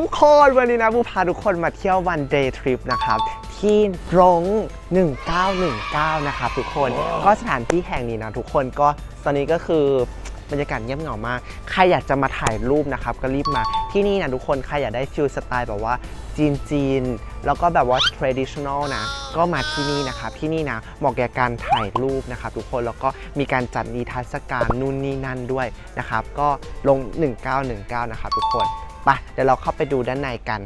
ทุกคนวันนี้นะบูพาทุกคนมาเที่ยววันเดย์ทริปนะครับ ที่รง 1919 นะครับทุกคน ก็สถานที่แห่งนี้นะทุกคนก็ตอนนี้ก็คือบรรยากาศเงียบเหงามาก ใครอยากจะมาถ่ายรูปนะครับ ก็รีบมาที่นี่นะทุกคน ใครอยากได้ฟิลสไตล์แบบว่าจีนจีนๆแล้วก็แบบว่า traditional นะ ก็มาที่นี่นะครับ ที่นี่นะเหมาะแก่การถ่ายรูปนะครับทุกคนแล้วก็มีการจัดนิทรรศการนู่นนี่นั่นด้วยนะครับ ก็ลง 1919 นะครับทุกคน ไปเดี๋ยวเราเข้าไปดูด้านในกัน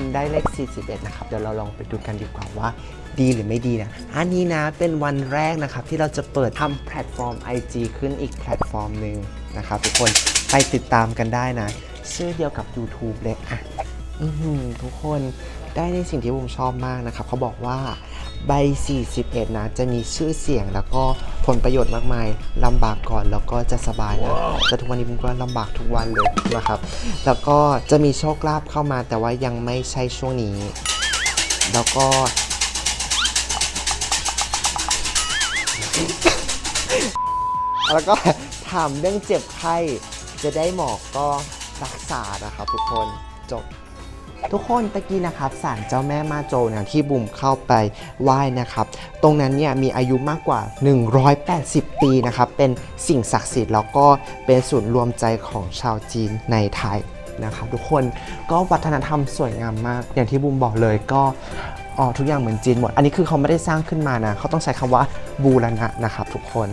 คนได้เลข 41 นะครับ เดี๋ยวเราลองไปดูกันดีกว่าว่าดีหรือไม่ดีนะ อันนี้นะเป็นวันแรกนะครับ ที่เราจะเปิดทำแพลตฟอร์ม IG ขึ้นอีกแพลตฟอร์มหนึ่งนะครับ ทุกคนไปติดตามกันได้นะ ชื่อเดียวกับ YouTube เลยอะอือทุกคน ได้ในสิ่งที่ผมชอบมากนะครับเขาบอกว่าใบ 41 นะ จะมีชื่อเสียงแล้วก็ผลประโยชน์มากมายลำบากก่อนแล้วก็จะสบายนะแต่ทุกวันนี้ผมก็ลำบากทุกวันเลยนะครับ แล้วก็จะมีโชคลาภเข้ามาแต่ว่ายังไม่ใช่ช่วงนี้ แล้วก็ แล้วก็ถามเรื่องเจ็บไข้ จะได้หมอก็รักษานะครับทุกคนจบ ทุกคนตะกี้นะครับศาลเจ้าแม่มาโจเนี่ยที่บุ๋มเข้าไปไหว้นะครับ ตรงนั้นเนี่ยมีอายุมากกว่า 180 ปีนะครับ เป็นสิ่งศักดิ์สิทธิ์แล้วก็เป็นศูนย์รวมใจของชาวจีนในไทยนะครับ ทุกคนก็วัฒนธรรมสวยงามมาก อย่างที่บุมบอกเลยก็อ๋อทุกอย่างเหมือนจีนหมด อันนี้คือเขาไม่ได้สร้างขึ้นมานะเขาต้องใช้คำว่าบูรณะนะครับ ทุกคน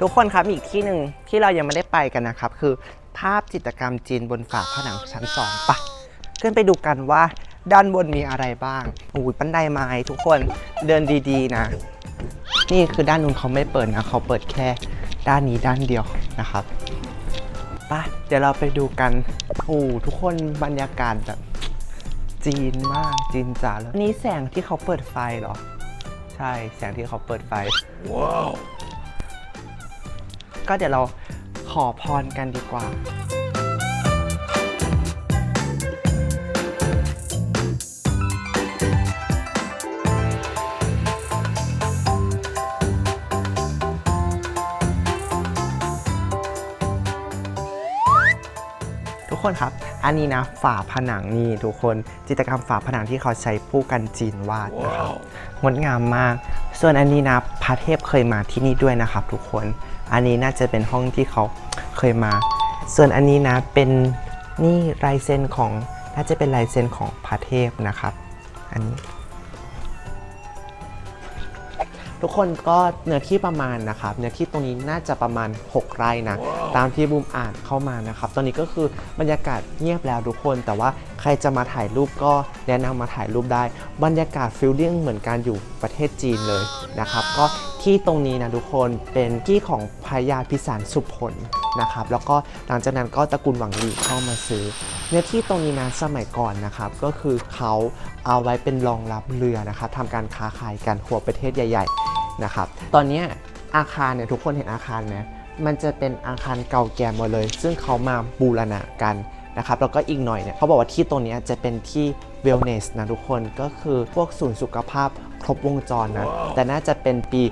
ทุกคนครับอีกที่หนึ่งที่เรายังไม่ได้ไปกันนะครับ คือ ภาพจิตรกรรมจีนบนฝาผนังชั้นสองปะขึ้นไปดูกันว่าด้านบนมีอะไรบ้างอุ้ยบันไดไม้ทุกคนเดินดีๆนะ นี่คือด้านนู้นเขาไม่เปิดนะ เขาเปิดแค่ด้านนี้ด้านเดียวนะครับไปะเดี๋ยวเราไปดูกันโอ้ทุกคนบรรยากาศแบบจีนมากจีนจ๋าแล้วนี่แสงที่เขาเปิดไฟเหรอ ใช่แสงที่เขาเปิดไฟก็เดี๋ยวเรา ขอพรกันดีกว่า ทุกคนครับ อันนี้นะฝาผนังนี่ทุกคนจิตรกรรมฝาผนังที่เขาใช้ผู้กันจีนวาดนะครับงดงามมาก ส่วนอันนี้นะพระเทพเคยมาที่นี่ด้วยนะครับ ทุกคน อันนี้น่าจะเป็นห้องที่เขาเคยมา ส่วนอันนี้นะเป็นนี่ลายเซ็นของน่าจะเป็นลายเซ็นของพระเทพนะครับ อันนี้ ทุกคนก็เนื้อที่ประมาณนะครับ เนื้อที่ตรงนี้น่าจะประมาณ 6 ไร่นะ ตามที่บูมอ่านเข้ามานะครับ ตอนนี้ก็คือบรรยากาศเงียบแล้วทุกคน แต่ว่าใครจะมาถ่ายรูปก็แนะนำมาถ่ายรูปได้ บรรยากาศฟิลลิ่งเหมือนการอยู่ประเทศจีนเลยนะครับ ก็ ที่ตรงนี้นะทุกคนเป็นที่ของพญาพิสารสุพลนะครับแล้วก็หลังจากนั้นก็ตระกูลหวังลีเข้ามาซื้อ เนื้อที่ตรงนี้นะสมัยก่อนนะครับก็คือเขาเอาไว้เป็นรองรับเรือนะครับทำการค้าขายกันหัวประเทศใหญ่ๆนะครับตอนนี้อาคารเนี่ยทุกคนเห็นอาคารไหมมันจะเป็นอาคารเก่าแก่หมดเลย ซึ่งเขามาบูรณะกัน นะครับแล้วก็อีกหน่อยเนี่ยเขาบอกว่าที่ตรงเนี้ยจะเป็นที่ wellness นะทุกคนก็คือพวกศูนย์สุขภาพครบวงจรนะ แต่น่าจะเป็นปี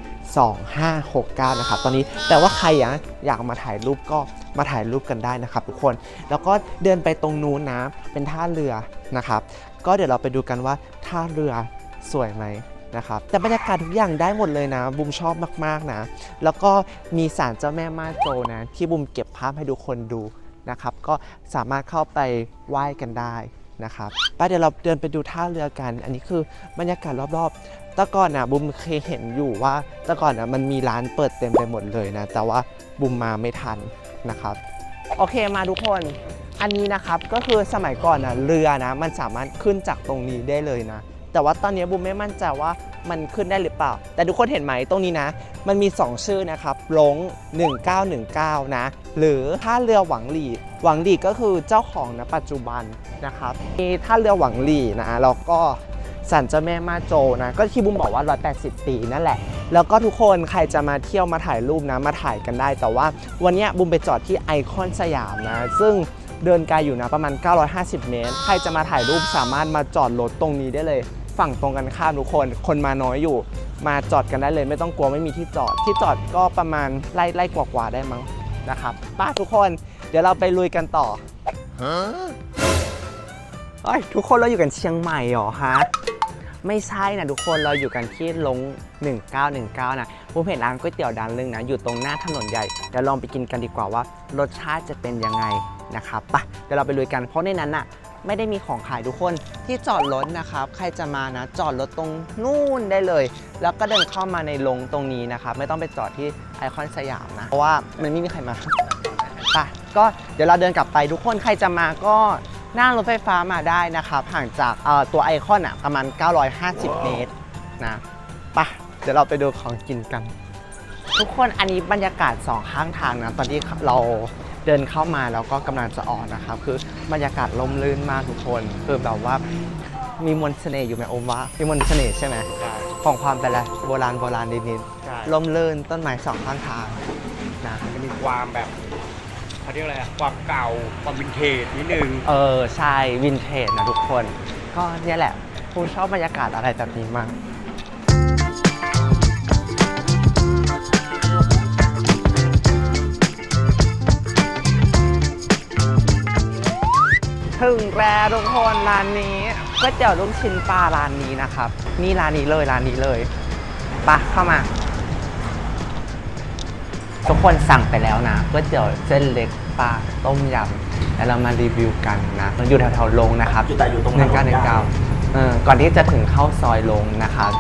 2569 นะครับ ตอนนี้แต่ว่าใครอยากอยากมาถ่ายรูปก็มาถ่ายรูปกันได้นะครับทุกคน แล้วก็เดินไปตรงนู้นนะ เป็นท่าเรือนะครับ ก็เดี๋ยวเราไปดูกันว่าท่าเรือสวยไหมนะครับแต่บรรยากาศทุกอย่างได้หมดเลยนะ บุมชอบมากๆนะ แล้วก็มีศาลเจ้าแม่มาโจนะ ที่บุมเก็บภาพให้ทุกคนดู นะครับ ก็สามารถเข้าไปไหว้กันได้นะครับไปเดี๋ยวเราเดินไปดูท่าเรือกัน อันนี้คือบรรยากาศรอบๆแต่ก่อนนะบุมเคยเห็นอยู่ว่าแต่ก่อนนะมันมีร้านเปิดเต็มไปหมดเลยนะ แต่ว่าบุมมาไม่ทันนะครับ โอเคมาทุกคน อันนี้นะครับก็คือสมัยก่อนนะเรือนะ มันสามารถขึ้นจากตรงนี้ได้เลยนะ แต่ว่าตอนนี้บูมไม่มั่นใจว่ามันขึ้นได้หรือเปล่า แต่ทุกคนเห็นไหมตรงนี้นะ มันมี 2 ชื่อนะครับลง1919 นะ หรือท่าเรือหวังหลีหวังหลีก็คือเจ้าของนะปัจจุบันนะครับ มีท่าเรือหวังหลีนะแล้วก็สันเจ้าแม่มาโจนะ ก็ที่บุ้มบอกว่า 180 ปีนั่นแหละ แล้วก็ทุกคนใครจะมาเที่ยวมาถ่ายรูปนะ มาถ่ายกันได้ แต่ว่าวันนี้บุ้มไปจอดที่ไอคอนสยามนะ ซึ่งเดินไกลอยู่นะประมาณ 950 เมตร ใครจะมาถ่ายรูปสามารถมาจอดรถตรงนี้ได้เลย ฝั่งตรงกันข้ามทุกคน คนมาน้อยอยู่ มาจอดกันได้เลย ไม่ต้องกลัวไม่มีที่จอด ที่จอดก็ประมาณไล่ไล่กว่าๆได้มั้งนะครับป้าทุกคนเดี๋ยวเราไปลุยกันต่อเฮ้ยทุกคนเราอยู่กันเชียงใหม่เหรอฮะไม่ใช่นะทุกคนเราอยู่กันที่ลง 1919 นะผมเห็นร้านก๋วยเตี๋ยวดันลึงนะ อยู่ตรงหน้าถนนใหญ่ เดี๋ยวลองไปกินกันดีกว่าว่ารสชาติจะเป็นยังไงนะครับไปะเดี๋ยวเราไปลุยกันเพราะในนั้นน่ะ ไม่ได้มีของขายทุกคนที่จอดรถนะครับ ใครจะมานะ จอดรถตรงนู่นได้เลย แล้วก็เดินเข้ามาในลงตรงนี้นะครับ ไม่ต้องไปจอดที่ไอคอนสยามนะ เพราะว่ามันไม่มีใครมาไปก็เดี๋ยวเราเดินกลับไปทุกคนใครจะมาก็นั่งรถไฟฟ้ามาได้นะครับห่างจากเอ่อตัวไอคอนอะประมาณ 950 เมตรนะไปเดี๋ยวเราไปดูของกินกัน ทุกคนอันนี้บรรยากาศสองข้างทางนะ ตอนที่เรา เดินเข้ามาแล้วก็กำลังจะออกนะครับ คือบรรยากาศลมลื่นมากทุกคน คือแบบว่ามีมนต์เสน่ห์อยู่ไหมโอมว่ามีมนต์เสน่ห์ใช่ไหมของความเป็นอะไรโบราณโบราณนิดใช่ ๆลมลื่นต้นไม้สองข้างทางนะจะมีความแบบเขาเรียกอะไรอะความเก่าความวินเทจนิดนึง เออใช่วินเทจนะทุกคน ก็เนี่ยแหละผมชอบบรรยากาศอะไรแบบนี้มาก ถึงแล้วทุกคนร้านนี้ก๋วยเตี๋ยวลูกชิ้นปลาร้านนี้นะครับ นี่ร้านนี้เลยร้านนี้เลยไปะเข้ามา ทุกคนสั่งไปแล้วนะก๋วยเตี๋ยวเส้นเล็กปลาต้มยำแล้วเรามารีวิวกันนะมันอยู่แถวๆลงนะครับอยู่แต่อยู่ตรงหนึ่งเก้าหนึ่งเก้าเออก่อนที่จะถึงเข้าซอยลงนะครับ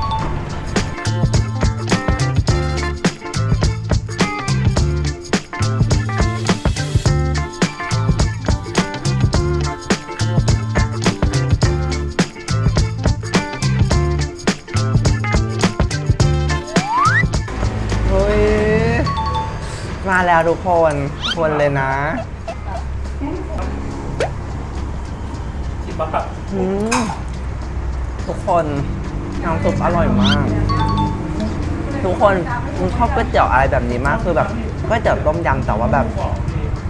มาแล้วทุกคนคนเลยนะคิดว่าแบบอืมทุกคนน้ำซุปอร่อยมาก ทุกคนมึงชอบก๋วยเตี๋ยวอะไรแบบนี้มากคือแบบก๋วยเตี๋ยวต้มยำแต่ว่าแบบ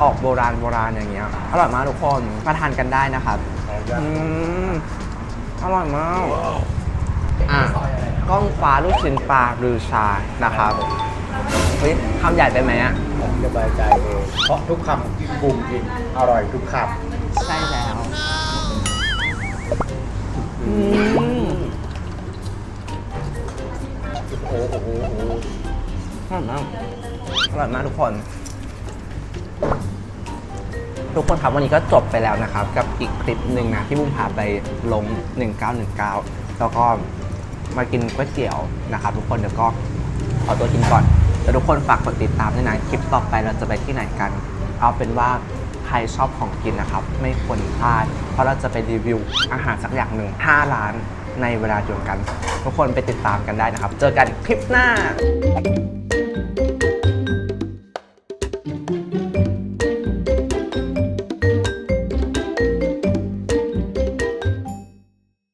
ออกโบราณโบราณอย่างเงี้ยอร่อยมากทุกคนมาทานกันได้นะครับอืมอร่อยมากอะก้องฟ้าลูกชิ้นปลารือชานะครับ เฮ้ยคำใหญ่ไปไหมอะผมสบายใจเองเพราะทุกคำที่บูมกินอร่อยทุกคใช่แล้วอืมำโอ้โหโอ้โหโอ้โหอร่อยมากอร่อยมากทุกคน ทุกคนครับวันนี้ก็จบไปแล้วนะครับ กับอีกคลิปหนึ่งนะที่บุ้มพาไปลง 1919 แล้วก็มากินก๋วยเตี๋ยวนะครับ ทุกคนเดี๋ยวก็ขอตัวกินก่อน แต่ทุกคนฝากกดติดตามด้วยนะคลิปต่อไปเราจะไปที่ไหนกัน เอาเป็นว่าใครชอบของกินนะครับ ไม่ควรพลาด เพราะเราจะไปรีวิวอาหารสักอย่างหนึ่ง5ร้านในเวลาเดียวกัน ทุกคนไปติดตามกันได้นะครับ เจอกันคลิปหน้า